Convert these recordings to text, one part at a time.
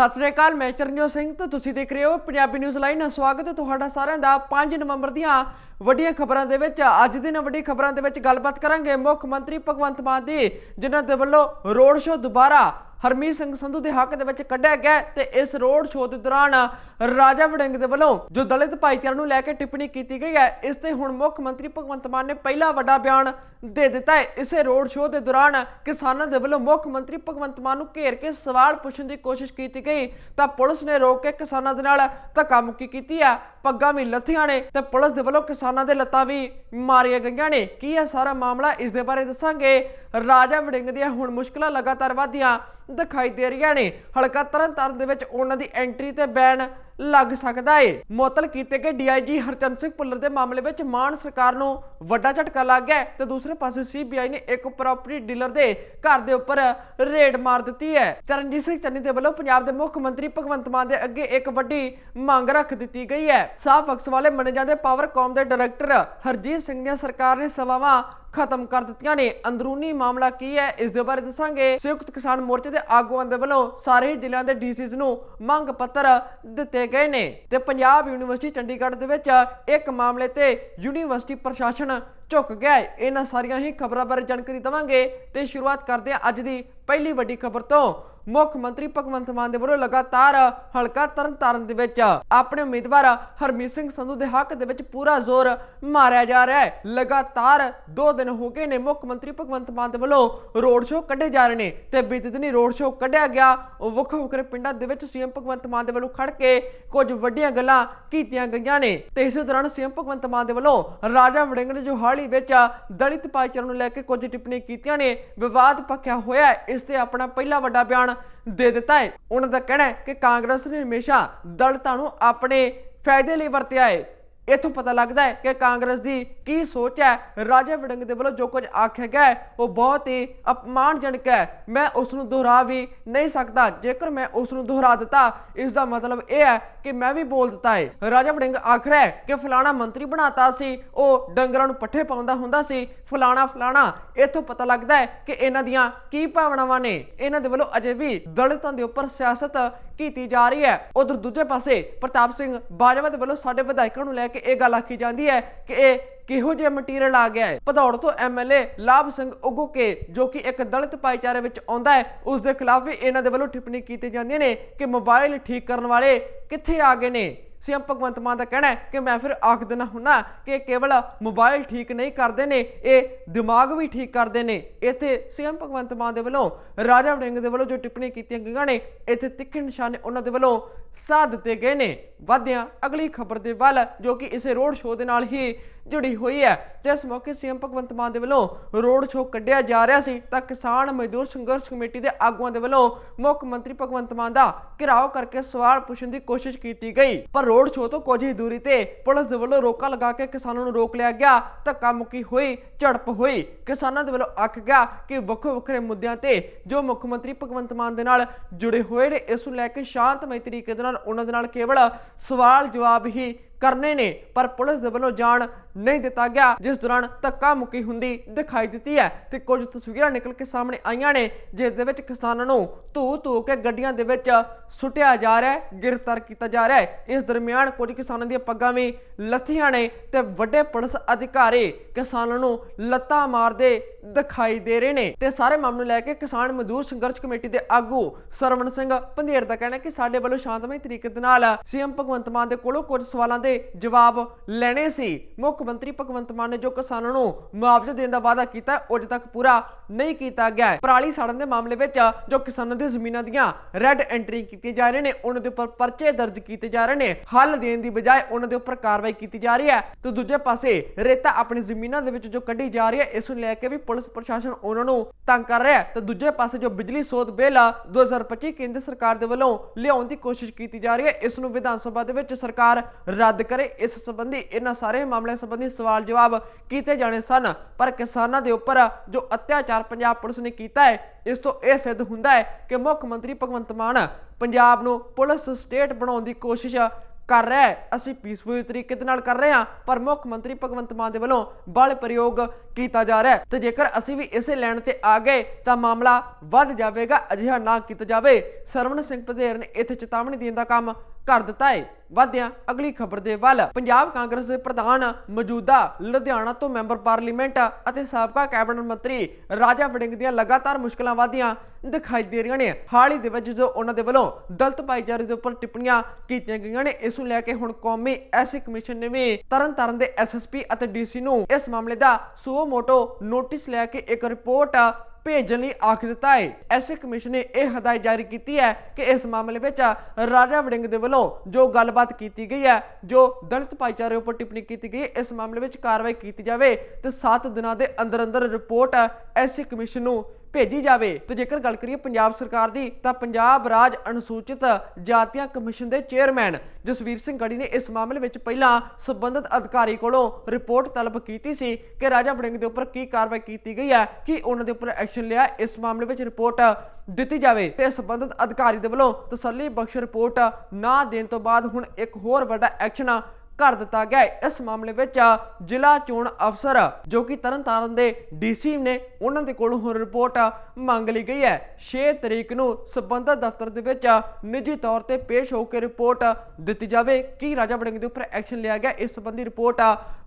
ਸਤਿ ਸ੍ਰੀ ਅਕਾਲ, ਮੈਂ ਚਰਨਜੋਤ ਸਿੰਘ ਤੇ ਤੁਸੀਂ ਦੇਖ ਰਹੇ ਹੋ ਪੰਜਾਬੀ ਨਿਊਜ਼ ਲਾਈਨ ਨਾਲ ਸਵਾਗਤ ਹੈ ਤੁਹਾਡਾ ਸਾਰਿਆਂ ਦਾ 5 ਨਵੰਬਰ ਦੀਆਂ ਵੱਡੀਆਂ ਖਬਰਾਂ ਦੇ ਵਿੱਚ, ਅੱਜ ਦੀ ਵੱਡੀ ਖਬਰਾਂ ਦੇ ਵਿੱਚ ਗੱਲਬਾਤ ਕਰਾਂਗੇ ਮੁੱਖ ਮੰਤਰੀ ਭਗਵੰਤ ਮਾਨ ਦੀ, ਜਿਨ੍ਹਾਂ ਦੇ ਵੱਲੋਂ ਰੋਡ ਸ਼ੋਅ ਦੁਬਾਰਾ ਹਰਮੀਤ ਸਿੰਘ ਸੰਧੂ ਦੇ ਹੱਕ ਦੇ ਵਿੱਚ ਕੱਢਿਆ ਗਿਆ ਹੈ ਤੇ ਇਸ ਰੋਡ ਸ਼ੋਅ ਦੇ ਦੌਰਾਨ ਰਾਜਾ ਵੜਿੰਗ ਦੇ ਵੱਲੋਂ ਜੋ ਦਲਿਤ ਭਾਈਚਾਰੇ ਨੂੰ ਲੈ ਕੇ ਟਿੱਪਣੀ ਕੀਤੀ ਗਈ ਹੈ, ਇਸ ਤੇ ਹੁਣ ਮੁੱਖ ਮੰਤਰੀ ਭਗਵੰਤ ਮਾਨ ਨੇ ਪਹਿਲਾ ਵੱਡਾ ਬਿਆਨ ਦੇ ਦਿੱਤਾ ਹੈ। ਇਸੇ ਰੋਡ ਸ਼ੋਅ ਦੇ ਦੌਰਾਨ ਕਿਸਾਨਾਂ ਦੇ ਵੱਲੋਂ ਮੁੱਖ ਮੰਤਰੀ ਭਗਵੰਤ ਮਾਨ ਨੂੰ ਘੇਰ ਕੇ ਸਵਾਲ ਪੁੱਛਣ ਦੀ ਕੋਸ਼ਿਸ਼ ਕੀਤੀ ਗਈ, ਤਾਂ ਪੁਲਿਸ ਨੇ ਰੋਕ ਕੇ ਕਿਸਾਨਾਂ ਦੇ ਨਾਲ ਧੱਕਾ ਮੁੱਕੀ ਕੀਤੀ ਹੈ। ਪੱਗਾਂ ਵੀ ਲੱਥੀਆਂ ਨੇ ਤੇ ਪੁਲਿਸ ਦੇ ਵੱਲੋਂ ਕਿਸਾਨਾਂ ਦੇ ਲੱਤਾਂ ਵੀ ਮਾਰੀਆਂ ਗਈਆਂ ਨੇ। ਕੀ ਹੈ ਸਾਰਾ ਮਾਮਲਾ ਇਸ ਦੇ ਬਾਰੇ ਦੱਸਾਂਗੇ? ਰਾਜਾ ਵੜਿੰਗ ਦੀਆਂ ਹੁਣ ਮੁਸ਼ਕਲਾਂ ਲਗਾਤਾਰ ਵਧਦੀਆਂ ਦਿਖਾਈ ਦੇ ਰਹੀਆਂ ਨੇ। ਹਲਕਾ ਤਰਨਤਾਰਨ ਦੇ ਵਿੱਚ ਉਹਨਾਂ ਦੀ ਐਂਟਰੀ ਤੇ ਬੈਨ ਲੱਗ ਸਕਦਾ ਏ। ਮੁਅੱਤਲ ਕੀਤੇ ਗਏ ਡੀਆਈਜੀ ਹਰਚੰਦ ਸਿੰਘ ਭੁੱਲਰ ਦੇ ਮਾਮਲੇ ਵਿੱਚ ਮਾਨ ਸਰਕਾਰ ਨੂੰ ਵੱਡਾ ਝਟਕਾ ਲੱਗ ਗਿਆ ਤੇ ਦੂਸਰੇ ਪਾਸੇ ਸੀਬੀਆਈ ਨੇ ਇੱਕ ਪ੍ਰਾਪਰਟੀ ਡੀਲਰ ਦੇ ਘਰ ਦੇ ਉੱਪਰ ਰੇਡ ਮਾਰ ਦਿੱਤੀ ਹੈ। ਚਰਨਜੀਤ ਸਿੰਘ ਚੰਨੀ ਦੇ ਵੱਲੋਂ ਪੰਜਾਬ ਦੇ ਮੁੱਖ ਮੰਤਰੀ ਭਗਵੰਤ ਮਾਨ ਦੇ ਅੱਗੇ ਇੱਕ ਵੱਡੀ ਮੰਗ ਰੱਖ ਦਿੱਤੀ ਗਈ ਹੈ। ਸਾਫ਼ ਅਕਸ ਵਾਲੇ ਮੰਨੇ ਜਾਂਦੇ ਪਾਵਰਕਾਮ ਦੇ ਡਾਇਰੈਕਟਰ ਹਰਜੀਤ ਸਿੰਘ ਦੀਆਂ ਸਰਕਾਰ ਨੇ ਸੇਵਾਵਾਂ ਖਤਮ ਕਰ ਦਿੱਤੀਆਂ ਨੇ। ਅੰਦਰੂਨੀ ਮਾਮਲਾ ਕੀ ਹੈ, ਇਸ ਦੇ ਬਾਰੇ ਦੱਸਾਂਗੇ। ਸੰਯੁਕਤ ਕਿਸਾਨ ਮੋਰਚੇ ਦੇ ਆਗੂਆਂ ਦੇ ਵੱਲੋਂ ਸਾਰੇ ਜ਼ਿਲ੍ਹਿਆਂ ਦੇ ਡੀਸੀਜ਼ ਨੂੰ ਮੰਗ ਪੱਤਰ ਦਿੱਤੇ ਗਏ ਨੇ ਤੇ ਪੰਜਾਬ ਯੂਨੀਵਰਸਿਟੀ ਚੰਡੀਗੜ੍ਹ ਦੇ ਵਿੱਚ ਇੱਕ ਮਾਮਲੇ ਤੇ ਯੂਨੀਵਰਸਿਟੀ ਪ੍ਰਸ਼ਾਸਨ ਝੁਕ ਗਿਆ ਹੈ ਇਹਨਾਂ ਸਾਰੀਆਂ ਹੀ ਖਬਰਾਂ ਬਾਰੇ ਜਾਣਕਾਰੀ ਦਵਾਂਗੇ ਤੇ ਸ਼ੁਰੂਆਤ ਕਰਦੇ ਹਾਂ ਅੱਜ ਦੀ ਪਹਿਲੀ ਵੱਡੀ ਖਬਰ ਤੋਂ। ਮੁੱਖ ਮੰਤਰੀ ਭਗਵੰਤ ਮਾਨ ਦੇ ਵੱਲੋਂ ਲਗਾਤਾਰ ਹਲਕਾ ਤਰਨਤਾਰਨ ਦੇ ਵਿੱਚ ਆਪਣੇ ਉਮੀਦਵਾਰ ਹਰਮੀਤ ਸਿੰਘ ਸੰਧੂ ਦੇ ਹੱਕ ਦੇ ਵਿੱਚ ਪੂਰਾ ਜ਼ੋਰ ਮਾਰਿਆ ਜਾ ਰਿਹਾ ਹੈ। ਲਗਾਤਾਰ 2 ਦਿਨ ਹੋ ਗਏ ਨੇ ਮੁੱਖ ਮੰਤਰੀ ਭਗਵੰਤ ਮਾਨ ਦੇ ਵੱਲੋਂ ਰੋਡ ਸ਼ੋਅ ਕੱਢੇ ਜਾ ਰਹੇ ਨੇ ਤੇ ਬੀਤੇ ਦਿਨੀ ਰੋਡ ਸ਼ੋਅ ਕੱਢਿਆ ਗਿਆ। ਉਹ ਵੱਖ ਵੱਖਰੇ ਪਿੰਡਾਂ ਦੇ ਵਿੱਚ ਸੀਐਮ ਭਗਵੰਤ ਮਾਨ ਦੇ ਵੱਲੋਂ ਖੜ ਕੇ ਕੁਝ ਵੱਡੀਆਂ ਗੱਲਾਂ ਕੀਤੀਆਂ ਗਈਆਂ ਨੇ। ਤੇ ਇਸੇ ਦੌਰਾਨ ਸੀਐਮ ਭਗਵੰਤ ਮਾਨ ਦੇ ਵੱਲੋਂ ਰਾਜਾ ਵੜਿੰਗ ਨੇ ਜੋ ਹਾਲੀ ਵਿੱਚ ਦਲਿਤ ਭਾਈਚਾਰੇ ਨੂੰ ਲੈ ਕੇ ਕੁਝ ਟਿੱਪਣੀ ਕੀਤੀਆਂ ਨੇ, ਵਿਵਾਦ ਪੱਕਿਆ ਹੋਇਆ ਇਸ ਤੇ ਆਪਣਾ ਪਹਿਲਾ ਵੱਡਾ ਬਿਆਨ ਦੇ ਦਿੱਤਾ ਹੈ। ਉਹਨਾਂ ਦਾ ਕਹਿਣਾ ਹੈ ਕਿ ਕਾਂਗਰਸ ਨੇ ਹਮੇਸ਼ਾ ਦਲਿਤਾਂ ਨੂੰ ਆਪਣੇ ਫਾਇਦੇ ਲਈ ਵਰਤਿਆ ਹੈ। ਇਥੋਂ ਪਤਾ ਲੱਗਦਾ ਹੈ ਕਿ ਕਾਂਗਰਸ ਦੀ ਕੀ ਸੋਚ ਹੈ। ਰਾਜਾ ਵੜਿੰਗ ਦੇ ਵੱਲੋਂ ਜੋ ਕੁਝ ਆਖਿਆ ਗਿਆ ਉਹ ਬਹੁਤ ਹੀ ਅਪਮਾਨਜਨਕ ਹੈ। ਮੈਂ ਉਸ ਨੂੰ ਦੁਹਰਾ ਵੀ ਨਹੀਂ ਸਕਦਾ। ਜੇਕਰ ਮੈਂ ਉਸ ਨੂੰ ਦੁਹਰਾ ਦਿੱਤਾ ਇਸ ਦਾ ਮਤਲਬ ਇਹ ਹੈ ਕਿ ਮੈਂ ਵੀ ਬੋਲ ਦਿੱਤਾ ਹੈ ਰਾਜਾ ਵੜਿੰਗ ਆਖ ਰਿਹਾ ਹੈ ਕਿ ਫਲਾਣਾ ਮੰਤਰੀ ਬਣਾਤਾ ਸੀ, ਉਹ ਡੰਗਰਾਂ ਨੂੰ ਪੱਠੇ ਪਾਉਂਦਾ ਹੁੰਦਾ ਸੀ। ਫਲਾਣਾ ਫਲਾਣਾ, ਇਥੋਂ ਪਤਾ ਲੱਗਦਾ ਹੈ ਕਿ ਇਹਨਾਂ ਦੀਆਂ ਕੀ ਭਾਵਨਾਵਾਂ ਨੇ। ਇਹਨਾਂ ਦੇ ਵੱਲੋਂ ਅਜੇ ਵੀ ਦਲਿਤਾਂ ਦੇ ਉੱਪਰ ਸਿਆਸਤ ਕੀਤੀ ਜਾ ਰਹੀ ਹੈ। ਉਧਰ ਦੂਜੇ ਪਾਸੇ ਪ੍ਰਤਾਪ ਸਿੰਘ ਬਾਜਵਾ ਦੇ ਵੱਲੋਂ ਸਾਡੇ ਵਿਧਾਇਕਾਂ ਨੂੰ ਲੈ ਕੇ ਇਹ ਗੱਲ ਆਖੀ ਜਾਂਦੀ ਹੈ ਕਿ ਇਹ ਕਿਹੋ ਜਿਹਾ ਮਟੀਰੀਅਲ ਆ ਗਿਆ ਹੈ। ਭਦੌੜ ਤੋਂ ਐਮਐਲਏ ਲਾਭ ਸਿੰਘ ਉਗੋਕੇ ਜੋ ਕਿ ਇੱਕ ਦਲਿਤ ਭਾਈਚਾਰੇ ਵਿੱਚ ਆਉਂਦਾ ਹੈ ਉਸ ਦੇ ਖਿਲਾਫ ਵੀ ਇਹਨਾਂ ਦੇ ਵੱਲੋਂ ਟਿੱਪਣੀ ਕੀਤੀ ਜਾਂਦੀਆਂ ਨੇ ਕਿ ਮੋਬਾਈਲ ਠੀਕ ਕਰਨ ਵਾਲੇ ਕਿੱਥੇ ਆ ਗਏ ਨੇ। ਸੀਐਮ ਭਗਵੰਤ ਮਾਨ ਦਾ ਕਹਿਣਾ ਹੈ ਕਿ ਮੈਂ ਫਿਰ ਆਖ ਦੇਣਾ ਹੁੰਨਾ ਕਿ ਕੇਵਲ ਮੋਬਾਈਲ ਠੀਕ ਨਹੀਂ ਕਰਦੇ ਨੇ, ਇਹ ਦਿਮਾਗ ਵੀ ਠੀਕ ਕਰਦੇ ਨੇ। ਇੱਥੇ ਸੀਐਮ ਭਗਵੰਤ ਮਾਨ ਦੇ ਵੱਲੋਂ ਰਾਜਾ ਵੜਿੰਗ ਦੇ ਵੱਲੋਂ ਜੋ ਟਿੱਪਣੀ ਕੀਤੀਆਂ ਗਈਆਂ ਨੇ, ਇੱਥੇ ਤਿੱਖੇ ਨਿਸ਼ਾਨੇ ਉਹਨਾਂ ਦੇ ਵੱਲੋਂ ਸਾਧ ਦਿੱਤੇ ਗਏ ਨੇ ਵਾਧਿਆਂ ਅਗਲੀ ਖਬਰ ਦੇ ਵੱਲ, ਜੋ ਕਿ ਇਸੇ ਰੋਡ ਸ਼ੋਅ ਦੇ ਨਾਲ ਹੀ ਜੁੜੀ ਹੋਈ ਹੈ। ਜਿਸ ਮੌਕੇ ਸੀਐਮ ਭਗਵੰਤ ਮਾਨ ਦੇ ਵੱਲੋਂ ਰੋਡ ਸ਼ੋਅ ਕੱਢਿਆ ਜਾ ਰਿਹਾ ਸੀ, ਤਾਂ ਕਿਸਾਨ ਮਜ਼ਦੂਰ ਸੰਘਰਸ਼ ਕਮੇਟੀ ਦੇ ਆਗੂਆਂ ਦੇ ਵੱਲੋਂ ਮੁੱਖ ਮੰਤਰੀ ਭਗਵੰਤ ਮਾਨ ਦਾ ਘਿਰਾਓ ਕਰਕੇ ਸਵਾਲ ਪੁੱਛਣ ਦੀ ਕੋਸ਼ਿਸ਼ ਕੀਤੀ ਗਈ। ਪਰ ਰੋਡ ਸ਼ੋਅ ਤੋਂ ਕੁਝ ਹੀ ਦੂਰੀ ਤੇ ਪੁਲਿਸ ਦੇ ਵੱਲੋਂ ਰੋਕਾ ਲਗਾ ਕੇ ਕਿਸਾਨਾਂ ਨੂੰ ਰੋਕ ਲਿਆ ਗਿਆ ਧੱਕਾ ਮੁੱਕੀ ਹੋਈ, ਝੜਪ ਹੋਈ। ਕਿਸਾਨਾਂ ਦੇ ਵੱਲੋਂ ਆਖ ਗਿਆ ਕਿ ਵੱਖੋ ਵੱਖਰੇ ਮੁੱਦਿਆਂ ਤੇ ਜੋ ਮੁੱਖ ਮੰਤਰੀ ਭਗਵੰਤ ਮਾਨ ਦੇ ਨਾਲ ਜੁੜੇ ਹੋਏ ਨੇ, ਇਸ ਨੂੰ ਲੈ ਕੇ ਸ਼ਾਂਤਮਈ ਤਰੀਕੇ ਦੇ ਨਾਲ ਉਹਨਾਂ ਦੇ ਨਾਲ ਕੇਵਲ ਸਵਾਲ ਜਵਾਬ ਹੀ ਕਰਨੇ ਨੇ, ਪਰ ਪੁਲਿਸ ਦੇ ਵੱਲੋਂ ਜਾਣ ਨਹੀਂ ਦਿੱਤਾ ਗਿਆ। ਜਿਸ ਦੌਰਾਨ ਧੱਕਾ ਮੁੱਕੀ ਹੁੰਦੀ ਦਿਖਾਈ ਦਿੱਤੀ ਹੈ ਤੇ ਕੁਝ ਤਸਵੀਰਾਂ ਨਿਕਲ ਕੇ ਸਾਹਮਣੇ ਆਈਆਂ ਨੇ, ਜਿਸ ਦੇ ਵਿੱਚ ਕਿਸਾਨਾਂ ਨੂੰ ਧੂ ਧੂ ਕੇ ਗੱਡੀਆਂ ਦੇ ਵਿੱਚ ਸੁੱਟਿਆ ਜਾ ਰਿਹਾ ਹੈ, ਗ੍ਰਿਫਤਾਰ ਕੀਤਾ ਜਾ ਰਿਹਾ ਹੈ। ਇਸ ਦਰਮਿਆਨ ਕੁਝ ਕਿਸਾਨਾਂ ਦੀਆਂ ਪੱਗਾਂ ਵੀ ਲੱਥੀਆਂ ਨੇ ਤੇ ਵੱਡੇ ਪੁਲਿਸ ਅਧਿਕਾਰੀ ਕਿਸਾਨਾਂ ਨੂੰ ਲੱਤਾਂ ਮਾਰਦੇ ਦਿਖਾਈ ਦੇ ਰਹੇ ਨੇ। ਤੇ ਸਾਰੇ ਮਾਮਲੇ ਨੂੰ ਲੈ ਕੇ ਕਿਸਾਨ ਮਜ਼ਦੂਰ ਸੰਘਰਸ਼ ਕਮੇਟੀ ਦੇ ਆਗੂ ਸਰਵਣ ਸਿੰਘ ਪੰਧੇਰ ਦਾ ਕਹਿਣਾ ਕਿ ਸਾਡੇ ਵੱਲੋਂ ਸ਼ਾਂਤਮਈ ਤਰੀਕੇ ਦੇ ਨਾਲ ਸੀਐਮ ਭਗਵੰਤ ਮਾਨ ਦੇ ਕੋਲੋਂ ਕੁਝ ਸਵਾਲਾਂ ਦੇ ਜਵਾਬ ਲੈਣੇ ਸੀ। ਮੁੱਖ ਮੁੱਖ ਮੰਤਰੀ ਭਗਵੰਤ ਮਾਨ ਨੇ ਜੋ ਕਿਸਾਨਾਂ ਨੂੰ ਮੁਆਵਜ਼ਾ ਦੇਣ ਦਾ ਵਾਅਦਾ ਕੀਤਾ, ਉਹ ਅਜੇ ਤੱਕ ਪੂਰਾ ਨਹੀਂ ਕੀਤਾ ਗਿਆ ਪਰਾਲੀ ਸਾੜਨ ਦੇ ਮਾਮਲੇ ਵਿੱਚ ਜੋ ਕਿਸਾਨਾਂ ਦੀ ਜ਼ਮੀਨਾਂ ਦੀਆਂ ਰੈੱਡ ਐਂਟਰੀ ਕੀਤੀ ਜਾ ਰਹੇ ਨੇ, ਉਹਨਾਂ ਦੇ ਉੱਪਰ ਪਰਚੇ ਦਰਜ ਕੀਤੇ ਜਾ ਰਹੇ ਨੇ। ਹੱਲ ਦੇਣ ਦੀ ਬਜਾਏ ਉਹਨਾਂ ਦੇ ਉੱਪਰ ਕਾਰਵਾਈ ਕੀਤੀ ਜਾ ਰਹੀ ਹੈ। ਤੇ ਦੂਜੇ ਪਾਸੇ ਰੇਤਾ ਆਪਣੀ ਜ਼ਮੀਨਾਂ ਦੇ ਵਿੱਚ ਜੋ ਕੱਢੀ ਜਾ ਰਹੀ ਹੈ, ਇਸ ਨੂੰ ਲੈ ਕੇ ਵੀ ਪੁਲਿਸ ਪ੍ਰਸ਼ਾਸਨ ਉਹਨਾਂ ਨੂੰ ਤੰਗ ਕਰ ਰਿਹਾ ਹੈ। ਤੇ ਦੂਜੇ ਪਾਸੇ ਜੋ ਬਿਜਲੀ ਸੋਧ ਬਿੱਲ ਆ 2025 ਕੇਂਦਰ ਸਰਕਾਰ ਦੇ ਵੱਲੋਂ ਲਿਆਉਣ ਦੀ ਕੋਸ਼ਿਸ਼ ਕੀਤੀ ਜਾ ਰਹੀ ਹੈ, ਇਸ ਨੂੰ ਵਿਧਾਨ ਸਭਾ ਦੇ ਵਿੱਚ ਸਰਕਾਰ ਰੱਦ ਕਰੇ। ਇਸ ਸੰਬੰਧੀ ਇਹਨਾਂ ਸਾਰੇ ਮਾਮਲਿਆਂ ਸੰਬੰਧੀ ਸਵਾਲ ਜਵਾਬ ਕੀਤੇ ਜਾਣੇ ਸਨ। ਪਰ ਕਿਸਾਨਾਂ ਦੇ ਉੱਪਰ ਜੋ ਅਤਿਆਚਾਰ ਪੰਜਾਬ ਪੁਲਿਸ ਨੇ ਕੀਤਾ ਹੈ, ਇਸ ਤੋਂ ਇਹ ਸਿੱਧ ਹੁੰਦਾ ਹੈ ਕਿ ਮੁੱਖ ਮੰਤਰੀ ਭਗਵੰਤ ਮਾਨ ਪੰਜਾਬ ਨੂੰ ਪੁਲਿਸ ਸਟੇਟ ਬਣਾਉਣ ਦੀ ਕੋਸ਼ਿਸ਼ ਕਰ ਰਿਹਾ ਹੈ। ਅਸੀਂ ਪੀਸਫੁਲ ਤਰੀਕੇ ਦੇ ਨਾਲ ਕਰ ਰਹੇ ਹਾਂ, ਪਰ ਮੁੱਖ ਮੰਤਰੀ ਭਗਵੰਤ ਮਾਨ ਦੇ ਵੱਲੋਂ ਬਲ ਪ੍ਰਯੋਗ ਕੀਤਾ ਜਾ ਰਿਹਾ ਹੈ ਤੇ ਜੇਕਰ ਅਸੀਂ ਵੀ ਇਸੇ ਲੈਣ ਤੇ ਆ ਗਏ, ਤਾਂ ਮਾਮਲਾ ਵੱਧ ਜਾਵੇਗਾ, ਅਜਿਹਾ ਨਾ ਕੀਤਾ ਜਾਵੇ। ਸਰਵਣ ਸਿੰਘ ਪਧੇਰ ਨੇ ਇੱਥੇ ਚੇਤਾਵਨੀ ਦੇਣ ਦਾ ਕੰਮ ਕਰ ਦਿੱਤਾ ਹੈ ਵਾਧਿਆਂ, ਅਗਲੀ ਖਬਰ ਦੇ ਵੱਲ। ਪੰਜਾਬ ਕਾਂਗਰਸ ਦੇ ਪ੍ਰਧਾਨ ਮੌਜੂਦਾ ਲੁਧਿਆਣਾ ਤੋਂ ਮੈਂਬਰ ਪਾਰਲੀਮੈਂਟ ਅਤੇ ਸਾਬਕਾ ਕੈਬਨਿਟ ਮੰਤਰੀ ਰਾਜਾ ਵੜਿੰਗ ਦੀਆਂ ਲਗਾਤਾਰ ਮੁਸ਼ਕਲਾਂ ਵਧੀਆਂ ਦਿਖਾਈ ਦੇ ਰਹੀਆਂ ਨੇ। ਹਾਲ ਹੀ ਦੇ ਵਿੱਚ ਜੋ ਉਹਨਾਂ ਦੇ ਵੱਲੋਂ ਦਲਤ ਭਾਈਚਾਰੇ ਦੇ ਉੱਪਰ ਟਿੱਪਣੀਆਂ ਕੀਤੀਆਂ ਗਈਆਂ ਨੇ, ਇਸ ਨੂੰ ਲੈ ਕੇ ਹੁਣ ਕੌਮੀ ਐਸੀ ਕਮਿਸ਼ਨ ਨੇ ਵੀ ਤਰਨਤਾਰਨ ਦੇ ਐਸਐਸਪੀ ਅਤੇ ਡੀਸੀ ਨੂੰ ਇਸ ਮਾਮਲੇ ਦਾ ਸੂਓ ਮੋਟੋ ਨੋਟਿਸ ਲੈ ਕੇ ਇੱਕ ਰਿਪੋਰਟ ਭੇਜਣ ਲਈ ਆਖ ਦਿੱਤਾ ਹੈ ਐਸੇ ਕਮਿਸ਼ਨ ਨੇ ਇਹ ਹਦਾਇਤ ਜਾਰੀ ਕੀਤੀ ਹੈ ਕਿ ਇਸ ਮਾਮਲੇ ਵਿੱਚ ਰਾਜਾ ਵੜਿੰਗ ਦੇ ਵੱਲੋਂ ਜੋ ਗੱਲਬਾਤ ਕੀਤੀ ਗਈ ਹੈ, ਜੋ ਦਲਿਤ ਭਾਈਚਾਰੇ ਉੱਪਰ ਟਿੱਪਣੀ ਕੀਤੀ ਗਈ ਇਸ ਮਾਮਲੇ ਵਿੱਚ ਕਾਰਵਾਈ ਕੀਤੀ ਜਾਵੇ ਤੇ 7 ਦਿਨਾਂ ਦੇ ਅੰਦਰ ਅੰਦਰ ਰਿਪੋਰਟ ਐਸੇ ਕਮਿਸ਼ਨ ਨੂੰ ਭੇਜੀ ਜਾਵੇ। ਤੇ ਜੇਕਰ ਗੱਲ ਕਰੀਏ ਪੰਜਾਬ ਸਰਕਾਰ ਦੀ, ਤਾਂ ਪੰਜਾਬ ਰਾਜ ਅਨੁਸੂਚਿਤ ਜਾਤੀਆਂ ਕਮਿਸ਼ਨ ਦੇ ਚੇਅਰਮੈਨ ਜਸਵੀਰ ਸਿੰਘ ਗੜੀ ਨੇ ਇਸ ਮਾਮਲੇ ਵਿੱਚ ਪਹਿਲਾਂ ਸਬੰਧਤ ਅਧਿਕਾਰੀ ਕੋਲੋਂ ਰਿਪੋਰਟ ਤਲਬ ਕੀਤੀ ਸੀ ਕਿ ਰਾਜਾ ਵੜਿੰਗ ਦੇ ਉੱਪਰ ਕੀ ਕਾਰਵਾਈ ਕੀਤੀ ਗਈ ਹੈ, ਕਿ ਉਹਨਾਂ ਦੇ ਉੱਪਰ ਐਕਸ਼ਨ ਲਿਆ, ਇਸ ਮਾਮਲੇ ਵਿੱਚ ਰਿਪੋਰਟ ਦਿੱਤੀ ਜਾਵੇ। ਤੇ ਸਬੰਧਤ ਅਧਿਕਾਰੀ ਦੇ ਵੱਲੋਂ ਤਸੱਲੀ ਬਖਸ਼ ਰਿਪੋਰਟ ਨਾ ਦੇਣ ਤੋਂ ਬਾਅਦ ਹੁਣ ਇੱਕ ਹੋਰ ਵੱਡਾ ਐਕਸ਼ਨ ਕਰ ਦਿੱਤਾ ਗਿਆ ਹੈ। ਇਸ ਮਾਮਲੇ ਵਿੱਚ ਜ਼ਿਲ੍ਹਾ ਚੋਣ ਅਫਸਰ ਜੋ ਕਿ ਤਰਨਤਾਰਨ ਦੇ ਡੀਸੀ ਨੇ ਉਹਨਾਂ ਦੇ ਕੋਲੋਂ ਹੁਣ ਰਿਪੋਰਟ ਮੰਗ ਲਈ ਗਈ ਹੈ। 6 ਤਰੀਕ ਨੂੰ ਸਬੰਧਤ ਦਫ਼ਤਰ ਦੇ ਵਿੱਚ ਨਿੱਜੀ ਤੌਰ ਤੇ ਪੇਸ਼ ਹੋ ਕੇ ਰਿਪੋਰਟ ਦਿੱਤੀ ਜਾਵੇ। ਕਿ ਰਾਜਾ ਵੜਿੰਗ ਦੇ ਉੱਪਰ ਐਕਸ਼ਨ ਲਿਆ ਗਿਆ, ਇਸ ਸੰਬੰਧੀ ਰਿਪੋਰਟ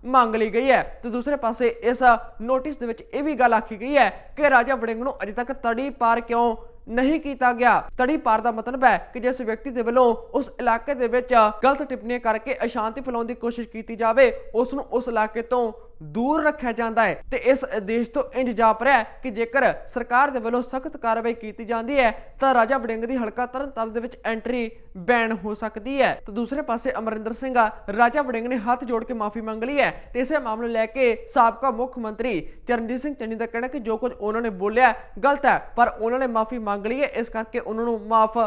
ਮੰਗ ਲਈ ਗਈ ਹੈ। ਤੇ ਦੂਸਰੇ ਪਾਸੇ ਇਸ ਨੋਟਿਸ ਦੇ ਵਿੱਚ ਇਹ ਵੀ ਗੱਲ ਆਖੀ ਗਈ ਹੈ ਕਿ ਰਾਜਾ ਵੜਿੰਗ ਨੂੰ ਅਜੇ ਤੱਕ ਤੜੀ ਪਾਰ ਕਿਉਂ ਨਹੀਂ ਕੀਤਾ ਗਿਆ। ਤੜੀ ਪਾਰ ਦਾ ਮਤਲਬ ਹੈ ਕਿ ਜਿਸ ਵਿਅਕਤੀ ਦੇ ਵੱਲੋਂ ਉਸ ਇਲਾਕੇ ਦੇ ਵਿੱਚ ਗਲਤ ਟਿੱਪਣੀਆਂ ਕਰਕੇ ਅਸ਼ਾਂਤੀ ਫੈਲਾਉਣ ਦੀ ਕੋਸ਼ਿਸ਼ ਕੀਤੀ ਜਾਵੇ, ਉਸ ਨੂੰ ਉਸ ਇਲਾਕੇ ਤੋਂ ਦੂਰ ਰੱਖਿਆ ਜਾਂਦਾ ਹੈ ਤੇ ਇਸ ਆਦੇਸ਼ ਤੋਂ ਇੰਜ ਜਾਪ ਰਿਹਾ ਹੈ ਕਿ ਜੇਕਰ ਸਰਕਾਰ ਦੇ ਵੱਲੋਂ ਸਖਤ ਕਾਰਵਾਈ ਕੀਤੀ ਜਾਂਦੀ ਹੈ, ਤਾਂ ਰਾਜਾ ਵੜਿੰਗ ਦੀ ਹਲਕਾ ਤਰਨਤਾਰਨ ਦੇ ਵਿੱਚ ਐਂਟਰੀ ਬੈਨ ਹੋ ਸਕਦੀ ਹੈ। ਤੇ ਦੂਸਰੇ ਪਾਸੇ ਅਮਰਿੰਦਰ ਸਿੰਘ ਰਾਜਾ ਵੜਿੰਗ ਨੇ ਹੱਥ ਜੋੜ ਕੇ ਮਾਫੀ ਮੰਗ ਲਈ ਹੈ ਤੇ ਇਸੇ ਮਾਮਲੇ ਨੂੰ ਲੈ ਕੇ ਸਾਬਕਾ ਮੁੱਖ ਮੰਤਰੀ ਚਰਨਜੀਤ ਸਿੰਘ ਚੰਨੀ ਦਾ ਕਹਿਣਾ ਕਿ ਜੋ ਕੁਝ ਉਹਨਾਂ ਨੇ ਬੋਲਿਆ ਗਲਤ ਹੈ, ਪਰ ਉਹਨਾਂ ਨੇ ਮਾਫੀ ਮੰਗ ਲਈ ਹੈ, ਇਸ ਕਰਕੇ ਉਹਨਾਂ ਨੂੰ ਮਾਫ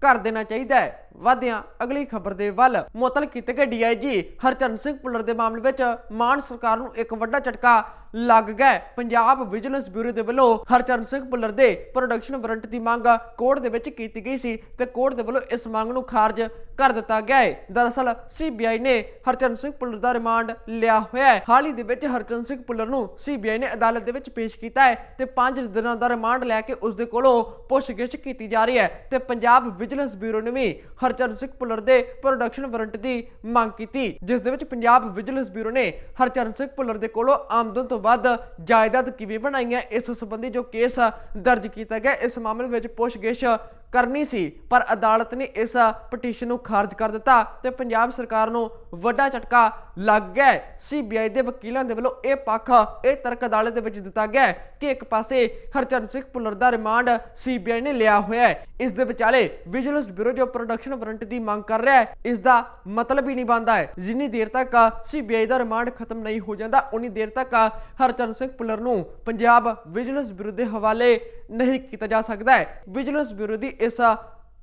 ਕਰ ਦੇਣਾ ਚਾਹੀਦਾ ਹੈ। ਵਾਧਿਆਂ, ਅਗਲੀ ਖਬਰ ਦੇ ਵੱਲ ਮੁਅਤਲ ਕੀਤੇ ਗਏ ਡੀਆਈਜੀ ਹਰਚਰਨ ਸਿੰਘ ਪੁੱਲਰ ਦੇ ਮਾਮਲੇ ਵਿੱਚ ਮਾਨ ਸਰਕਾਰ ਨੂੰ ਇੱਕ ਵੱਡਾ ਝਟਕਾ ਲੱਗ ਗਏ। ਪੰਜਾਬ ਵਿਜੀਲੈਂਸ ਬਿਊਰੋ ਦੇ ਵੱਲੋਂ ਹਰਚਰਨ ਸਿੰਘ ਭੁੱਲਰ ਦੇ ਪ੍ਰੋਡਕਸ਼ਨ ਵਾਰੰਟ ਦੀ ਮੰਗ ਕੋਰਟ ਦੇ ਵਿੱਚ ਕੀਤੀ ਗਈ ਸੀ ਤੇ ਕੋਰਟ ਦੇ ਵੱਲੋਂ ਇਸ ਮੰਗ ਨੂੰ ਖਾਰਜ ਕਰ ਦਿੱਤਾ ਗਿਆ ਹੈ। ਦਰਅਸਲ ਸੀਬੀਆਈ ਨੇ ਹਰਚਰਨ ਸਿੰਘ ਪੁੱਲਰ ਦਾ ਰਿਮਾਂਡ ਲਿਆ ਹੋਇਆ ਹੈ। ਹਾਲ ਹੀ ਦੇ ਵਿੱਚ ਹਰਚਰਨ ਸਿੰਘ ਪੁੱਲਰ ਨੂੰ ਸੀਬੀਆਈ ਨੇ ਅਦਾਲਤ ਦੇ ਵਿੱਚ ਪੇਸ਼ ਕੀਤਾ ਹੈ ਤੇ 5 ਦਿਨਾਂ ਦਾ ਰਿਮਾਂਡ ਲੈ ਕੇ ਉਸ ਦੇ ਕੋਲੋਂ ਪੁੱਛਗਿੱਛ ਕੀਤੀ ਜਾ ਰਹੀ ਹੈ ਤੇ ਪੰਜਾਬ ਵਿਜੀਲੈਂਸ ਬਿਊਰੋ ਨੇ ਵੀ ਹਰਚਰਨ ਸਿੰਘ ਭੁੱਲਰ ਦੇ ਪ੍ਰੋਡਕਸ਼ਨ ਵਾਰੰਟ ਦੀ ਮੰਗ ਕੀਤੀ, ਜਿਸ ਦੇ ਵਿੱਚ ਪੰਜਾਬ ਵਿਜੀਲੈਂਸ ਬਿਊਰੋ ਨੇ ਹਰਚਰਨ ਸਿੰਘ ਭੁੱਲਰ ਦੇ ਕੋਲੋਂ ਆਮਦਨ ਤੋਂ ਵੱਧ ਜਾਇਦਾਦ ਕਿਵੇਂ ਬਣਾਈ ਹੈ ਇਸ ਸੰਬੰਧੀ ਜੋ ਕੇਸ ਦਰਜ ਕੀਤਾ ਗਿਆ, ਇਸ ਮਾਮਲੇ ਵਿੱਚ ਪੁੱਛਗਿੱਛ ਕਰਨੀ ਸੀ, ਪਰ ਅਦਾਲਤ ਨੇ ਇਸ ਪਟੀਸ਼ਨ ਨੂੰ ਖਾਰਜ ਕਰ ਦਿੱਤਾ ਤੇ ਪੰਜਾਬ ਸਰਕਾਰ ਨੂੰ ਵੱਡਾ ਝਟਕਾ ਲੱਗ ਗਿਆ ਸੀਬੀਆਈ ਦੇ ਵਕੀਲਾਂ ਦੇ ਵੱਲੋਂ ਇਹ ਪੱਖ ਇਹ ਤਰਕ ਅਦਾਲਤ ਦੇ ਵਿੱਚ ਦਿੱਤਾ ਗਿਆ ਕਿ ਇੱਕ ਪਾਸੇ ਹਰਚਰਨ ਸਿੰਘ ਪੁੱਲਰ ਦਾ ਰਿਮਾਂਡ ਸੀਬੀਆਈ ਨੇ ਲਿਆ ਹੋਇਆ ਹੈ। ਇਸ ਦੇ ਵਿਚਾਲੇ ਵਿਜੀਲੈਂਸ ਬਿਊਰੋ ਜੋ ਪ੍ਰੋਡਕਸ਼ਨ ਵਾਰੰਟ ਦੀ ਮੰਗ ਕਰ ਰਿਹਾ ਹੈ, ਇਸ ਦਾ ਮਤਲਬ ਹੀ ਨਹੀਂ ਬਣਦਾ ਹੈ। ਜਿੰਨੀ ਦੇਰ ਤੱਕ ਸੀਬੀਆਈ ਦਾ ਰਿਮਾਂਡ ਖਤਮ ਨਹੀਂ ਹੋ ਜਾਂਦਾ ਉਨੀ ਦੇਰ ਤੱਕ ਹਰਚਰਨ ਸਿੰਘ ਪੁੱਲਰ ਨੂੰ ਪੰਜਾਬ ਵਿਜੀਲੈਂਸ ਬਿਊਰੋ ਦੇ ਹਵਾਲੇ ਨਹੀਂ ਕੀਤਾ ਜਾ ਸਕਦਾ ਹੈ। ਵਿਜੀਲੈਂਸ ਬਿਊਰੋ ਦੀ ਇਸ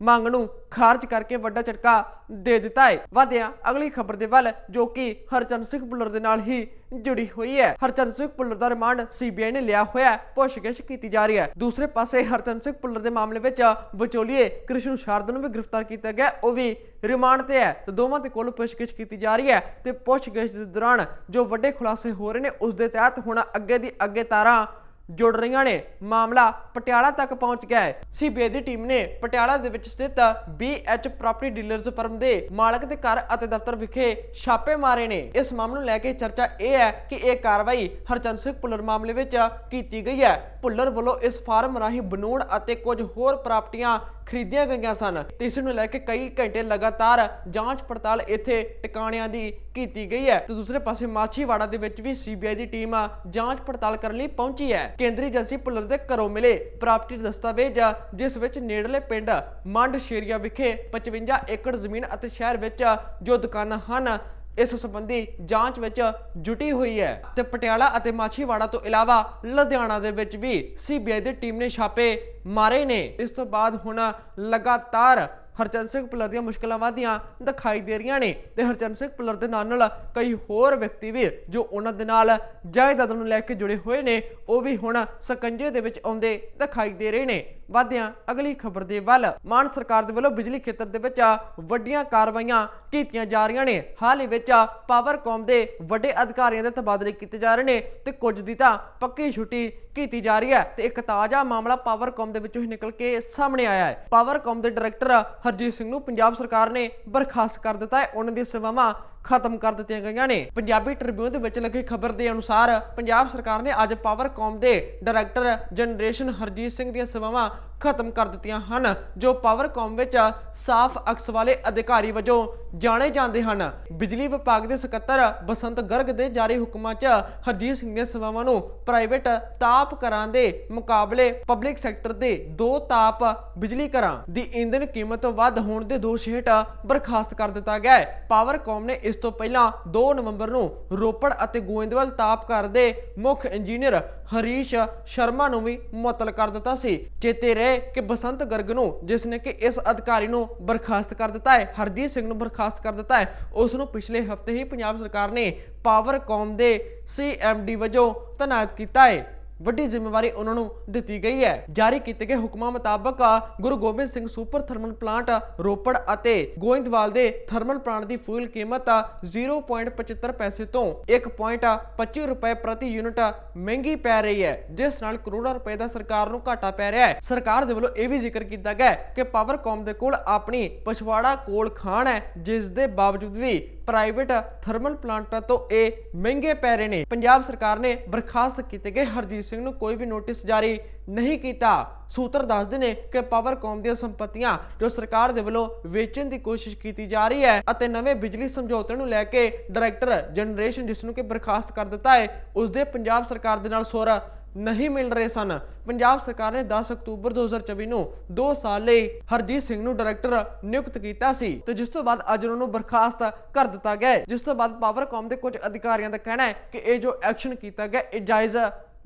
ਮੰਗ ਨੂੰ ਖਾਰਜ ਕਰਕੇ ਵੱਡਾ ਝਟਕਾ ਦੇ ਦਿੱਤਾ ਹੈ। ਵਧਿਆ ਅਗਲੀ ਖਬਰ ਦੇ ਵੱਲ ਜੋ ਕਿ ਹਰਚਰਨ ਸਿੰਘ ਪੁੱਲਰ ਦੇ ਨਾਲ ਹੀ ਜੁੜੀ ਹੋਈ ਹੈ। ਹਰਚਰਨ ਸਿੰਘ ਪੁੱਲਰ ਦਾ ਰਿਮਾਂਡ ਸੀਬੀਆਈ ਨੇ ਲਿਆ ਹੋਇਆ ਪੁੱਛਗਿੱਛ ਕੀਤੀ ਜਾ ਰਹੀ ਹੈ। ਦੂਸਰੇ ਪਾਸੇ ਹਰਚੰਦ ਸਿੰਘ ਪੁੱਲਰ ਦੇ ਮਾਮਲੇ ਵਿੱਚ ਵਿਚੋਲੀਏ ਕ੍ਰਿਸ਼ਨ ਸ਼ਾਰਦ ਨੂੰ ਵੀ ਗ੍ਰਿਫਤਾਰ ਕੀਤਾ ਗਿਆ ਉਹ ਵੀ ਰਿਮਾਂਡ ਤੇ ਹੈ। ਤੇ ਦੋਵਾਂ ਦੇ ਕੋਲ ਪੁੱਛਗਿੱਛ ਕੀਤੀ ਜਾ ਰਹੀ ਹੈ ਤੇ ਪੁੱਛਗਿੱਛ ਦੇ ਦੌਰਾਨ ਜੋ ਵੱਡੇ ਖੁਲਾਸੇ ਹੋ ਰਹੇ ਨੇ, ਉਸ ਦੇ ਤਹਿਤ ਹੁਣ ਅੱਗੇ ਦੀ ਅੱਗੇ ਤਾਰਾਂ ਜੁੜ ਰਹੀਆਂ ਨੇ। ਮਾਮਲਾ ਪਟਿਆਲਾ ਤੱਕ ਪਹੁੰਚ ਗਿਆ ਹੈ। ਸੀਬੀਆਈ ਦੀ ਟੀਮ ਨੇ ਪਟਿਆਲਾ ਦੇ ਵਿੱਚ ਸਥਿਤ BH ਪ੍ਰਾਪਰਟੀ ਡੀਲਰਸ ਫਰਮ ਦੇ ਮਾਲਕ ਦੇ ਘਰ ਅਤੇ ਦਫ਼ਤਰ ਵਿਖੇ ਛਾਪੇ ਮਾਰੇ ਨੇ। ਇਸ ਮਾਮਲੇ ਨੂੰ ਲੈ ਕੇ ਚਰਚਾ ਇਹ ਹੈ ਕਿ ਇਹ ਕਾਰਵਾਈ ਹਰਚੰਦ ਸਿੰਘ ਭੁੱਲਰ ਮਾਮਲੇ ਵਿੱਚ ਕੀਤੀ ਗਈ ਹੈ। ਭੁੱਲਰ ਵੱਲੋਂ ਇਸ ਫਾਰਮ ਰਾਹੀਂ ਬਨੂੜ ਅਤੇ ਕੁਝ ਹੋਰ ਪ੍ਰਾਪਰਟੀਆਂ ਖਰੀਦੀਆਂ ਗਈਆਂ ਸਨ। ਤੇ ਇਸ ਨੂੰ ਲੈ ਕੇ ਕਈ ਘੰਟੇ ਲਗਾਤਾਰ ਜਾਂਚ ਪੜਤਾਲ ਇੱਥੇ ਟਿਕਾਣਿਆਂ ਦੀ ਕੀਤੀ ਗਈ ਹੈ। ਤੇ ਦੂਸਰੇ ਪਾਸੇ ਮਾਛੀਵਾੜਾ ਦੇ ਵਿੱਚ ਵੀ ਸੀਬੀਆਈ ਦੀ ਟੀਮ ਜਾਂਚ ਪੜਤਾਲ ਕਰਨ ਲਈ ਪਹੁੰਚੀ ਹੈ। ਕੇਂਦਰੀ ਏਜੰਸੀ ਭੁੱਲਰ ਦੇ ਘਰੋਂ ਮਿਲੇ ਪ੍ਰਾਪਰਟੀ ਦਸਤਾਵੇਜ਼, ਜਿਸ ਵਿੱਚ ਨੇੜਲੇ ਪਿੰਡ ਮੰਡ ਸ਼ੇਰੀਆ ਵਿਖੇ 55 ਏਕੜ ਜ਼ਮੀਨ ਅਤੇ ਸ਼ਹਿਰ ਵਿੱਚ ਜੋ ਦੁਕਾਨਾਂ ਹਨ ਇਸ ਸੰਬੰਧੀ ਜਾਂਚ ਵਿੱਚ ਜੁਟੀ ਹੋਈ ਹੈ ਤੇ ਪਟਿਆਲਾ ਅਤੇ ਮਾਛੀਵਾੜਾ ਤੋਂ ਇਲਾਵਾ ਲੁਧਿਆਣਾ ਦੇ ਵਿੱਚ ਵੀ ਸੀਬੀਆਈ ਦੀ ਟੀਮ ਨੇ ਛਾਪੇ ਮਾਰੇ ਨੇ। ਇਸ ਤੋਂ ਬਾਅਦ ਹੁਣ ਲਗਾਤਾਰ ਹਰਚੰਦ ਸਿੰਘ ਭੁੱਲਰ ਦੀਆਂ ਮੁਸ਼ਕਲਾਂ ਵਧਦੀਆਂ ਦਿਖਾਈ ਦੇ ਰਹੀਆਂ ਨੇ ਤੇ ਹਰਚੰਦ ਸਿੰਘ ਭੁੱਲਰ ਦੇ ਨਾਲ ਨਾਲ ਕਈ ਹੋਰ ਵਿਅਕਤੀ ਵੀ ਜੋ ਉਹਨਾਂ ਦੇ ਨਾਲ ਜਾਇਦਾਦ ਨੂੰ ਲੈ ਕੇ ਜੁੜੇ ਹੋਏ ਨੇ, ਉਹ ਵੀ ਹੁਣ ਸਕੰਜੇ ਦੇ ਵਿੱਚ ਆਉਂਦੇ ਦਿਖਾਈ ਦੇ ਰਹੇ ਨੇ। ਵਾਧਿਆਂ ਅਗਲੀ ਖਬਰ ਦੇ ਵੱਲ, ਮਾਨ ਸਰਕਾਰ ਦੇ ਵੱਲੋਂ ਬਿਜਲੀ ਖੇਤਰ ਦੇ ਵਿੱਚ ਵੱਡੀਆਂ ਕਾਰਵਾਈਆਂ ਕੀਤੀਆਂ ਜਾ ਰਹੀਆਂ ਨੇ। ਹਾਲ ਹੀ ਵਿੱਚ ਪਾਵਰਕੌਮ ਦੇ ਵੱਡੇ ਅਧਿਕਾਰੀਆਂ ਦੇ ਤਬਾਦਲੇ ਕੀਤੇ ਜਾ ਰਹੇ ਨੇ ਤੇ ਕੁਝ ਦੀ ਤਾਂ ਪੱਕੀ ਛੁੱਟੀ ਕੀਤੀ ਜਾ ਰਹੀ ਹੈ ਤੇ ਇੱਕ ਤਾਜ਼ਾ ਮਾਮਲਾ ਪਾਵਰਕੌਮ ਦੇ ਵਿੱਚੋਂ ਹੀ ਨਿਕਲ ਕੇ ਸਾਹਮਣੇ ਆਇਆ ਹੈ। ਪਾਵਰਕੌਮ ਦੇ ਡਾਇਰੈਕਟਰ ਹਰਜੀਤ ਸਿੰਘ ਨੂੰ ਪੰਜਾਬ ਸਰਕਾਰ ਨੇ ਬਰਖਾਸਤ ਕਰ ਦਿੱਤਾ ਹੈ। ਉਹਨਾਂ ਦੀਆਂ ਸੇਵਾਵਾਂ ਖਤਮ ਕਰ ਦਿੱਤੀਆਂ ਗਈਆਂ ਨੇ। ਪੰਜਾਬੀ ਟ੍ਰਿਬਿਊਨ ਦੇ ਵਿੱਚ ਲੱਗੀ ਖਬਰ ਦੇ ਅਨੁਸਾਰ ਪੰਜਾਬ ਸਰਕਾਰ ਨੇ ਅੱਜ ਪਾਵਰਕੌਮ ਦੇ ਡਾਇਰੈਕਟਰ ਜਨਰੇਸ਼ਨ ਹਰਜੀਤ ਸਿੰਘ ਦੀਆਂ ਸੇਵਾਵਾਂ ਖਤਮ ਕਰ ਦਿੱਤੀਆਂ ਹਨ, ਜੋ ਪਾਵਰਕਾਮ ਵਿੱਚ ਸਾਫ਼ ਅਕਸ ਵਾਲੇ ਅਧਿਕਾਰੀ ਵਜੋਂ ਜਾਣੇ ਜਾਂਦੇ ਹਨ। ਬਿਜਲੀ ਵਿਭਾਗ ਦੇ ਸਕੱਤਰ ਬਸੰਤ ਗਰਗ ਦੇ ਜਾਰੀ ਹੁਕਮਾਂ 'ਚ ਹਰਜੀਤ ਸਿੰਘ ਦੀਆਂ ਸੇਵਾਵਾਂ ਨੂੰ ਪ੍ਰਾਈਵੇਟ ਤਾਪ ਘਰਾਂ ਦੇ ਮੁਕਾਬਲੇ ਪਬਲਿਕ ਸੈਕਟਰ ਦੇ ਦੋ ਤਾਪ ਬਿਜਲੀ ਘਰਾਂ ਦੀ ਇੰਧਨ ਕੀਮਤ ਵੱਧ ਹੋਣ ਦੇ ਦੋਸ਼ ਹੇਠ ਬਰਖਾਸਤ ਕਰ ਦਿੱਤਾ ਗਿਆ ਹੈ। ਪਾਵਰਕਾਮ ਨੇ ਇਸ ਤੋਂ ਪਹਿਲਾਂ 2 ਨਵੰਬਰ ਨੂੰ ਰੋਪੜ ਅਤੇ ਗੋਇੰਦਵਾਲ ਤਾਪ ਘਰ ਦੇ ਮੁੱਖ ਇੰਜੀਨੀਅਰ ਹਰੀਸ਼ ਸ਼ਰਮਾ ਨੂੰ ਵੀ ਮੁਅੱਤਲ ਕਰ ਦਿੱਤਾ ਸੀ। ਚੇਤੇ ਰਹੇ ਕਿ ਬਸੰਤ ਗਰਗ ਨੂੰ, ਜਿਸ ਨੇ ਕਿ ਇਸ ਅਧਿਕਾਰੀ ਨੂੰ ਬਰਖਾਸਤ ਕਰ ਦਿੱਤਾ ਹੈ, ਹਰਜੀਤ ਸਿੰਘ ਨੂੰ ਬਰਖਾਸਤ ਕਰ ਦਿੱਤਾ ਹੈ, ਉਸ ਨੂੰ ਪਿਛਲੇ ਹਫ਼ਤੇ ਹੀ ਪੰਜਾਬ ਸਰਕਾਰ ਨੇ ਪਾਵਰਕੌਮ ਦੇ ਸੀਐਮਡੀ ਵਜੋਂ ਤੈਨਾਤ ਕੀਤਾ ਹੈ। ਵੱਡੀ ਜ਼ਿੰਮੇਵਾਰੀ ਉਹਨਾਂ ਨੂੰ ਦਿੱਤੀ ਗਈ ਹੈ। ਜਾਰੀ ਕੀਤੇ ਗਏ ਹੁਕਮਾਂ ਮੁਤਾਬਕ, Guru Gobind Singh super thermal plant Ropar ਅਤੇ ਗੋਇੰਦਵਾਲ ਦੇ ਥਰਮਲ ਪਲਾਂਟ ਦੀ ਫੂਲ ਕੀਮਤ 0.75 ਪੈਸੇ ਤੋਂ 1.25 ਰੁਪਏ ਪ੍ਰਤੀ ਯੂਨਿਟ ਮਹਿੰਗੀ ਪੈ ਰਹੀ ਹੈ, ਜਿਸ ਨਾਲ ਕਰੋੜਾਂ ਰੁਪਏ ਦਾ ਸਰਕਾਰ ਨੂੰ ਘਾਟਾ ਪੈ ਰਿਹਾ ਹੈ। ਸਰਕਾਰ ਦੇ ਵੱਲੋਂ ਇਹ ਵੀ ਜ਼ਿਕਰ ਕੀਤਾ ਗਿਆ ਕਿ ਪਾਵਰਕੌਮ ਦੇ ਕੋਲ ਆਪਣੀ ਪਛਵਾੜਾ ਕੋਲ ਖਾਨ ਹੈ, ਜਿਸ ਦੇ ਬਾਵਜੂਦ ਵੀ ਪ੍ਰਾਈਵੇਟ ਥਰਮਲ ਪਲਾਂਟਾਂ ਤੋਂ ਇਹ ਮਹਿੰਗੇ ਪੈ ਰਹੇ ਨੇ। ਪੰਜਾਬ ਸਰਕਾਰ ਨੇ ਬਰਖਾਸਤ ਕੀਤੇ ਗਏ ਹਰਜੀਤ ਸਿੰਘ ਨੂੰ ਕੋਈ ਵੀ ਨੋਟਿਸ ਜਾਰੀ ਨਹੀਂ ਕੀਤਾ। ਸੂਤਰ ਦੱਸਦੇ ਨੇ ਕਿ ਪਾਵਰਕੌਮ ਦੀਆਂ ਸੰਪਤੀਆਂ ਜੋ ਸਰਕਾਰ ਦੇ ਵੱਲੋਂ ਵੇਚਣ ਦੀ ਕੋਸ਼ਿਸ਼ ਕੀਤੀ ਜਾ ਰਹੀ ਹੈ ਅਤੇ ਨਵੇਂ ਬਿਜਲੀ ਸਮਝੌਤੇ ਨੂੰ ਲੈ ਕੇ ਡਾਇਰੈਕਟਰ ਜਨਰੇਸ਼ਨ ਜਿਸ ਨੂੰ ਕਿ ਬਰਖਾਸਤ ਕਰ ਦਿੱਤਾ ਹੈ ਉਸ ਦੇ ਪੰਜਾਬ ਸਰਕਾਰ ਦੇ ਨਾਲ ਸੁਰ ਨਹੀਂ ਮਿਲ ਰਹੇ ਸਨ। ਪੰਜਾਬ ਸਰਕਾਰ ਨੇ 10 ਅਕਤੂਬਰ 2024 ਨੂੰ 2 ਸਾਲ ਲਈ ਹਰਜੀਤ ਸਿੰਘ ਨੂੰ ਡਾਇਰੈਕਟਰ ਨਿਯੁਕਤ ਕੀਤਾ ਸੀ ਤੇ ਜਿਸ ਤੋਂ ਬਾਅਦ ਅੱਜ ਉਹਨਾਂ ਨੂੰ ਬਰਖਾਸਤ ਕਰ ਦਿੱਤਾ ਗਿਆ ਜਿਸ ਤੋਂ ਬਾਅਦ ਪਾਵਰਕਾਮ ਦੇ ਕੁਝ ਅਧਿਕਾਰੀਆਂ ਦਾ ਕਹਿਣਾ ਹੈ ਕਿ ਇਹ ਜੋ ਐਕਸ਼ਨ ਕੀਤਾ ਗਿਆ, ਇਹ ਜਾਇਜ਼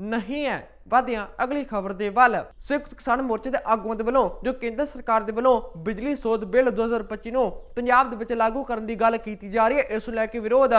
ਨਹੀਂ ਹੈ। ਵਾਧਿਆਂ ਅਗਲੀ ਖਬਰ ਦੇ ਵੱਲ। ਸੰਯੁਕਤ ਕਿਸਾਨ ਮੋਰਚੇ ਦੇ ਆਗੂਆਂ ਦੇ ਵੱਲੋਂ, ਜੋ ਕੇਂਦਰ ਸਰਕਾਰ ਦੇ ਵੱਲੋਂ ਬਿਜਲੀ ਸੋਧ ਬਿੱਲ 2025 ਨੂੰ ਪੰਜਾਬ ਦੇ ਵਿੱਚ ਲਾਗੂ ਕਰਨ ਦੀ ਗੱਲ ਕੀਤੀ ਜਾ ਰਹੀ ਹੈ, ਇਸ ਨੂੰ ਲੈ ਕੇ ਵਿਰੋਧ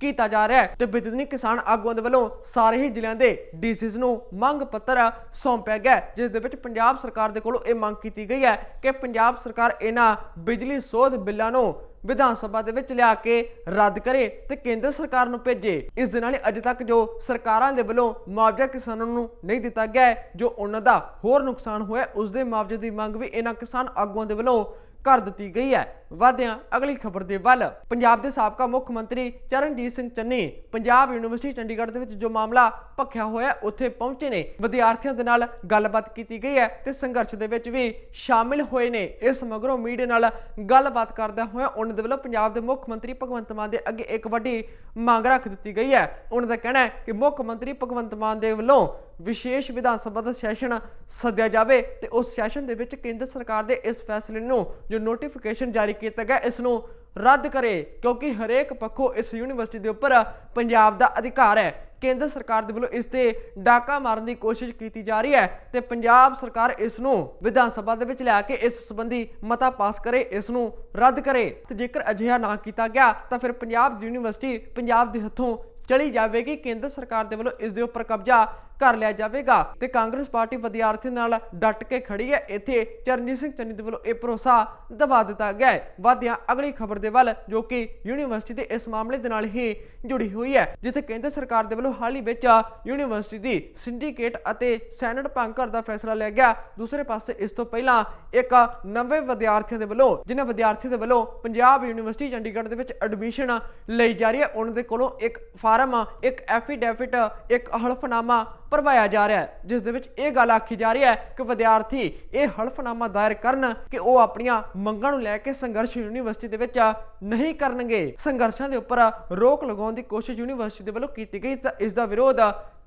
ਕੀਤਾ ਜਾ ਰਿਹਾ ਹੈ ਤੇ ਬਿਜਲੀ ਕਿਸਾਨ ਆਗੂਆਂ ਦੇ ਵੱਲੋਂ ਸਾਰੇ ਹੀ ਜ਼ਿਲ੍ਹਿਆਂ ਦੇ ਡੀਸੀਜ਼ ਨੂੰ ਮੰਗ ਪੱਤਰ ਸੌਂਪਿਆ ਗਿਆ ਜਿਸ ਦੇ ਵਿੱਚ ਪੰਜਾਬ ਸਰਕਾਰ ਦੇ ਕੋਲੋਂ ਇਹ ਮੰਗ ਕੀਤੀ ਗਈ ਹੈ ਕਿ ਪੰਜਾਬ ਸਰਕਾਰ ਇਹਨਾਂ ਬਿਜਲੀ ਸੋਧ ਬਿੱਲਾਂ ਨੂੰ ਵਿਧਾਨ ਸਭਾ ਦੇ ਵਿੱਚ ਲਿਆ ਕੇ ਰੱਦ ਕਰੇ ਤੇ ਕੇਂਦਰ ਸਰਕਾਰ ਨੂੰ ਭੇਜੇ। ਇਸ ਦੇ ਨਾਲ ਹੀ ਅਜੇ ਤੱਕ ਜੋ ਸਰਕਾਰਾਂ ਦੇ ਵੱਲੋਂ ਮੁਆਵਜ਼ਾ ਕਿਸਾਨਾਂ ਨੂੰ ਨਹੀਂ ਦਿੱਤਾ ਗਿਆ ਹੈ, ਜੋ ਉਹਨਾਂ ਦਾ ਹੋਰ ਨੁਕਸਾਨ ਹੋਇਆ ਉਸ ਦੇ ਮੁਆਵਜ਼ੇ ਦੀ ਮੰਗ ਵੀ ਇਹਨਾਂ ਕਿਸਾਨ ਆਗੂਆਂ ਦੇ ਵੱਲੋਂ ਕਰ ਦਿੱਤੀ ਗਈ ਹੈ। ਵਾਧਿਆਂ ਅਗਲੀ ਖਬਰ ਦੇ ਵੱਲ। ਪੰਜਾਬ ਦੇ ਸਾਬਕਾ ਮੁੱਖ ਮੰਤਰੀ ਚਰਨਜੀਤ ਸਿੰਘ ਚੰਨੀ ਪੰਜਾਬ ਯੂਨੀਵਰਸਿਟੀ ਚੰਡੀਗੜ੍ਹ ਦੇ ਵਿੱਚ ਜੋ ਮਾਮਲਾ ਭਖਿਆ ਹੋਇਆ ਉੱਥੇ ਪਹੁੰਚੇ ਨੇ। ਵਿਦਿਆਰਥੀਆਂ ਦੇ ਨਾਲ ਗੱਲਬਾਤ ਕੀਤੀ ਗਈ ਹੈ ਤੇ ਸੰਘਰਸ਼ ਦੇ ਵਿੱਚ ਵੀ ਸ਼ਾਮਿਲ ਹੋਏ ਨੇ। ਇਸ ਮਗਰੋਂ ਮੀਡੀਆ ਨਾਲ ਗੱਲਬਾਤ ਕਰਦਿਆਂ ਹੋਇਆ ਉਹਨਾਂ ਦੇ ਵੱਲੋਂ ਪੰਜਾਬ ਦੇ ਮੁੱਖ ਮੰਤਰੀ ਭਗਵੰਤ ਮਾਨ ਦੇ ਅੱਗੇ ਇੱਕ ਵੱਡੀ ਮੰਗ ਰੱਖ ਦਿੱਤੀ ਗਈ ਹੈ। ਉਹਨਾਂ ਦਾ ਕਹਿਣਾ ਹੈ ਕਿ ਮੁੱਖ ਮੰਤਰੀ ਭਗਵੰਤ ਮਾਨ ਦੇ ਵੱਲੋਂ ਵਿਸ਼ੇਸ਼ ਵਿਧਾਨ ਸਭਾ ਦਾ ਸੈਸ਼ਨ ਸੱਦਿਆ ਜਾਵੇ ਤੇ ਉਸ ਸੈਸ਼ਨ ਦੇ ਵਿੱਚ ਕੇਂਦਰ ਸਰਕਾਰ ਦੇ ਇਸ ਫੈਸਲੇ ਨੂੰ ਜੋ ਨੋਟੀਫਿਕੇਸ਼ਨ ਜਾਰੀ ਕੀਤਾ ਗਿਆ, ਇਸ ਨੂੰ ਰੱਦ ਕਰੇ, ਕਿਉਂਕਿ ਹਰੇਕ ਪੱਖੋਂ ਇਸ ਯੂਨੀਵਰਸਿਟੀ ਦੇ ਉੱਪਰ ਪੰਜਾਬ ਦਾ ਅਧਿਕਾਰ ਹੈ। ਕੇਂਦਰ ਸਰਕਾਰ ਦੇ ਵੱਲੋਂ ਇਸ ਤੇ ਡਾਕਾ ਮਾਰਨ ਦੀ ਕੋਸ਼ਿਸ਼ ਕੀਤੀ ਜਾ ਰਹੀ ਹੈ ਤੇ ਪੰਜਾਬ ਸਰਕਾਰ ਇਸ ਨੂੰ ਵਿਧਾਨ ਸਭਾ ਦੇ ਵਿੱਚ ਲਿਆ ਕੇ ਇਸ ਸੰਬੰਧੀ ਮਤਾ ਪਾਸ ਕਰੇ, ਇਸ ਨੂੰ ਰੱਦ ਕਰੇ। ਤੇ ਜੇਕਰ ਅਜਿਹਾ ਨਾ ਕੀਤਾ ਗਿਆ, ਤਾਂ ਫਿਰ ਪੰਜਾਬ ਦੀ ਯੂਨੀਵਰਸਿਟੀ ਪੰਜਾਬ ਦੇ ਹੱਥੋਂ ਚਲੀ ਜਾਵੇਗੀ। ਕੇਂਦਰ ਸਰਕਾਰ ਦੇ ਵੱਲੋਂ ਇਸ ਦੇ ਉੱਪਰ ਕਬਜ਼ਾ ਕਰ ਲਿਆ ਜਾਵੇਗਾ। ਤੇ ਕਾਂਗਰਸ ਪਾਰਟੀ ਵਿਦਿਆਰਥੀਆਂ ਨਾਲ ਡਟ ਕੇ ਖੜੀ ਹੈ। ਇੱਥੇ ਚਰਨਜੀਤ ਸਿੰਘ ਚੰਨੀ ਦੇ ਵੱਲੋਂ ਇਹ ਭਰੋਸਾ ਦਵਾ ਦਿੱਤਾ ਗਿਆ ਹੈ। ਵਾਧਿਆਂ ਅਗਲੀ ਖਬਰ ਦੇ ਵੱਲ ਜੋ ਕਿ ਯੂਨੀਵਰਸਿਟੀ ਦੇ ਇਸ ਮਾਮਲੇ ਦੇ ਨਾਲ ਹੀ ਜੁੜੀ ਹੋਈ ਹੈ, ਜਿੱਥੇ ਕੇਂਦਰ ਸਰਕਾਰ ਦੇ ਵੱਲੋਂ ਹਾਲ ਹੀ ਵਿੱਚ ਯੂਨੀਵਰਸਿਟੀ ਦੀ ਸਿੰਡੀਕੇਟ ਅਤੇ ਸੈਨੇਟ ਭੰਗ ਕਰਨ ਦਾ ਫੈਸਲਾ ਲਿਆ ਗਿਆ। ਦੂਸਰੇ ਪਾਸੇ ਇਸ ਤੋਂ ਪਹਿਲਾਂ ਇੱਕ ਨਵੇਂ ਵਿਦਿਆਰਥੀਆਂ ਦੇ ਵੱਲੋਂ, ਜਿਨ੍ਹਾਂ ਵਿਦਿਆਰਥੀਆਂ ਦੇ ਵੱਲੋਂ ਪੰਜਾਬ ਯੂਨੀਵਰਸਿਟੀ ਚੰਡੀਗੜ੍ਹ ਦੇ ਵਿੱਚ ਐਡਮਿਸ਼ਨ ਲਈ ਜਾ ਰਹੀ ਹੈ, ਉਹਨਾਂ ਦੇ ਕੋਲੋਂ ਇੱਕ ਫਾਰਮ, ਇੱਕ ਐਫੀਡੈਵਿਟ, ਇੱਕ ਹਲਫਨਾਮਾ ਭਰਵਾਇਆ ਜਾ ਰਿਹਾ ਹੈ, ਜਿਸ ਦੇ ਵਿੱਚ ਇਹ ਗੱਲ ਆਖੀ ਜਾ ਰਹੀ ਹੈ ਕਿ ਵਿਦਿਆਰਥੀ ਇਹ ਹਲਫਨਾਮਾ ਦਾਇਰ ਕਰਨ ਕਿ ਉਹ ਆਪਣੀਆਂ ਮੰਗਾਂ ਨੂੰ ਲੈ ਕੇ ਸੰਘਰਸ਼ ਯੂਨੀਵਰਸਿਟੀ ਦੇ ਵਿੱਚ ਨਹੀਂ ਕਰਨਗੇ। ਸੰਘਰਸ਼ਾਂ ਦੇ ਉੱਪਰ ਰੋਕ ਲਗਾਉਣ ਦੀ ਕੋਸ਼ਿਸ਼ ਯੂਨੀਵਰਸਿਟੀ ਦੇ ਵੱਲੋਂ ਕੀਤੀ ਗਈ ਤਾਂ ਇਸ ਦਾ ਵਿਰੋਧ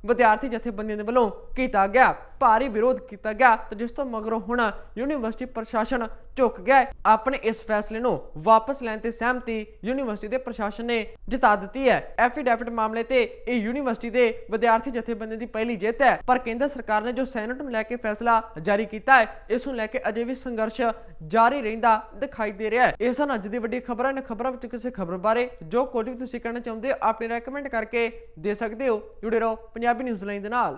ਵਿਦਿਆਰਥੀ ਜਥੇਬੰਦੀਆਂ ਦੇ ਵੱਲੋਂ ਕੀਤਾ ਗਿਆ ਭਾਰੀ ਵਿਰੋਧ ਕੀਤਾ ਗਿਆ ਤੇ ਜਿਸ ਤੋਂ ਮਗਰੋਂ ਹੁਣ ਯੂਨੀਵਰਸਿਟੀ ਪ੍ਰਸ਼ਾਸਨ ਝੁਕ ਗਿਆ ਆਪਣੇ ਇਸ ਫੈਸਲੇ ਨੂੰ ਵਾਪਸ ਲੈਣ ਤੇ ਸਹਿਮਤੀ ਯੂਨੀਵਰਸਿਟੀ ਦੇ ਪ੍ਰਸ਼ਾਸਨ ਨੇ ਜਤਾ ਦਿੱਤੀ ਹੈ। ਐਫੀਡੈਵਿਟ ਮਾਮਲੇ ਤੇ ਇਹ ਯੂਨੀਵਰਸਿਟੀ ਦੇ ਵਿਦਿਆਰਥੀ ਜਥੇਬੰਦੀ ਦੀ ਪਹਿਲੀ ਜਿੱਤ ਹੈ। ਪਰ ਕੇਂਦਰ ਸਰਕਾਰ ਨੇ ਜੋ ਸੈਨੇਟ ਨੂੰ ਲੈ ਕੇ ਫੈਸਲਾ ਜਾਰੀ ਕੀਤਾ ਹੈ, ਇਸ ਨੂੰ ਲੈ ਕੇ ਅਜੇ ਵੀ ਸੰਘਰਸ਼ ਜਾਰੀ ਰਹਿੰਦਾ ਦਿਖਾਈ ਦੇ ਰਿਹਾ ਹੈ। ਇਹ ਸਨ ਅੱਜ ਦੀ ਵੱਡੀ ਖਬਰਾਂ। ਨੇ ਖਬਰਾਂ ਵਿੱਚ ਕਿਸੇ ਖਬਰ ਬਾਰੇ ਜੋ ਕੁਝ ਵੀ ਤੁਸੀਂ ਕਹਿਣਾ ਚਾਹੁੰਦੇ ਹੋ, ਆਪਣੇ ਰეკਮੈਂਡ ਕਰਕੇ ਦੇ ਸਕਦੇ ਹੋ। ਜੁੜੇ ਰਹੋ ਪੰਜਾਬੀ ਨਿਊਜ਼ ਲਾਈਨ ਦੇ ਨਾਲ